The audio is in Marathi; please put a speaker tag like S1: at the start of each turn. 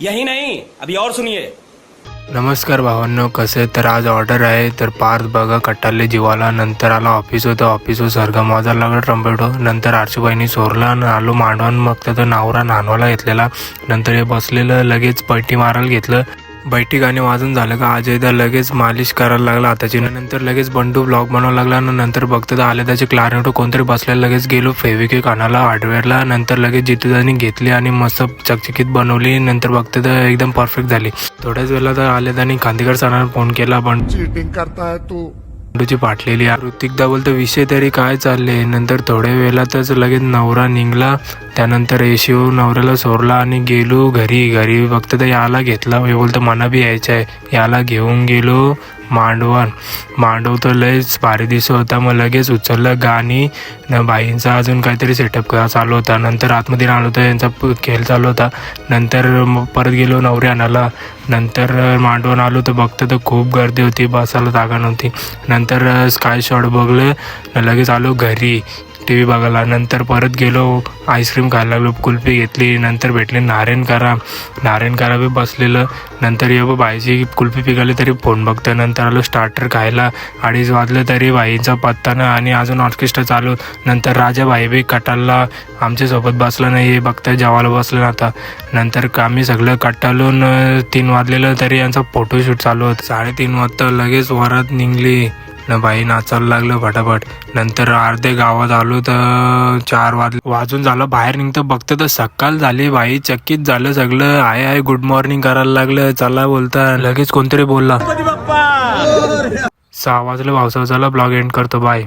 S1: यही नाही अभी और सुनिए।
S2: नमस्कार भावांनो कसे तर आज ऑर्डर आहे तर पार्थ बघा कट्टाले जीवाला नंतर आला ऑफिस होतं ऑफिस सरगम माझा लागला ट्रम्पेटो नंतर आरशीबाईनी सोरला आणि आलो मांडवान मग त्याचा नावरा नानवाला घेतलेला नंतर हे बसलेलं लगेच पट्टी मारायला घेतलं. बैठी गाणे वाजून झालं का? अजयदा लगेच मालिश करायला लागला हाताची. नंतर लगेच बंडू ब्लॉग बनवायला लागला आणि नंतर बघतो तर आले त्याचे क्लारनेटो कोणतरी बसल्या लगेच गेलो फेविके कानाला हार्डवेअरला. नंतर लगेच जितूदानी घेतली आणि मस्त चकचकीत बनवली. नंतर बघते तर एकदम परफेक्ट झाली. थोड्याच वेळेला तर आले त्यांनी खांदेकर सरांना फोन केला पण
S3: चीटिंग करता तू
S2: बंडूची पाटलेली आहे. ऋतिकदा बोलतो विषय तरी काय चालले? नंतर थोड्या वेळातच लगेच नवरा निघला. त्यानंतर येशिव नवऱ्याला सोडला आणि गेलो घरी. घरी फक्त तर याला घेतला. हे बोलतो मना बी यायचं आहे याला घेऊन गेलो. मांडवण मांडव तर लयच भारी दिसत होता मग लगेच उचललं गाणी. न बाईंचा अजून काहीतरी सेटअप चालू होता. नंतर आतमध्ये आलो होता यांचा खेळ चालू होता. नंतर मग परत गेलो नवऱ्या आणायला. नंतर मांडवण आलो तर बघतो तर खूप गर्दी होती बसायला जागा नव्हती. नंतर स्काय शॉट बघलं. न लगेच आलो घरी. टी व्ही बघायला नंतर परत गेलो आईस्क्रीम खायला लागलो कुल्फी घेतली नंतर भेटले नारायणकारा. नारायणकारा बी बसलेलं. नंतर ये बाईची कुल्फी पिकाली तरी फोन बघतं. नंतर आलो स्टार्टर खायला. अडीच वाजलं तरी बाईचा पत्ता ना आणि अजून ऑर्केस्ट्रा चालू. नंतर राजा भाई बी कटाला आमच्यासोबत बसला नाही हे बघता जेवायला बसलं आता. नंतर आम्ही सगळं कटालून तीन वाजलेलं तरी यांचा फोटोशूट चालू होतं. साडेतीन वाजता लगेच वरात निघली. न बाई नाचायला लागलं फटाफट. नंतर अर्धे गावात आलो तर चार वाज वाजून झालं बाहेर निघतं बघतं तर सकाळ झाली बाई चक्कीत झालं सगळं. आय आय गुड मॉर्निंग करायला लागलं. चला बोलता. लगेच कोणतरी बोलला. सहा वाजलं पावसाचा ब्लॉग एंड करतो बाय